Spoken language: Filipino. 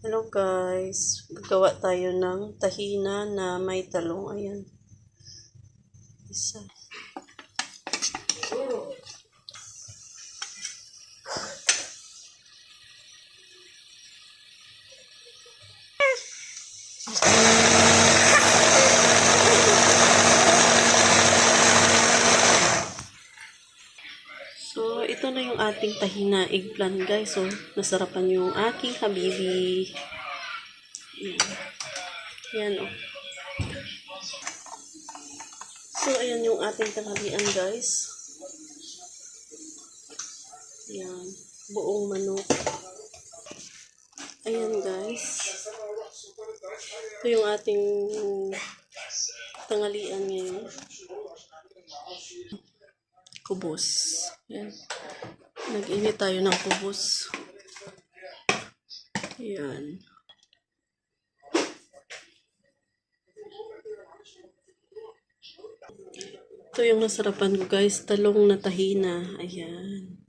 Hello guys, gagawa tayo ng tahina na may talong. Ayan. Isa. So, ito na yung ating tahina eggplant guys. So, nasarapan yung aking habibi. Yan. Yan oh. So, ayan yung ating tanghalian guys. Yan. Buong manok. Ayan guys. Ito yung ating tanghalian ngayon. Kubos. Yan. Nag-init tayo ng kubos. Yan. Ito yung nasarapan ko guys. Talong na tahina. Ayan. Yan.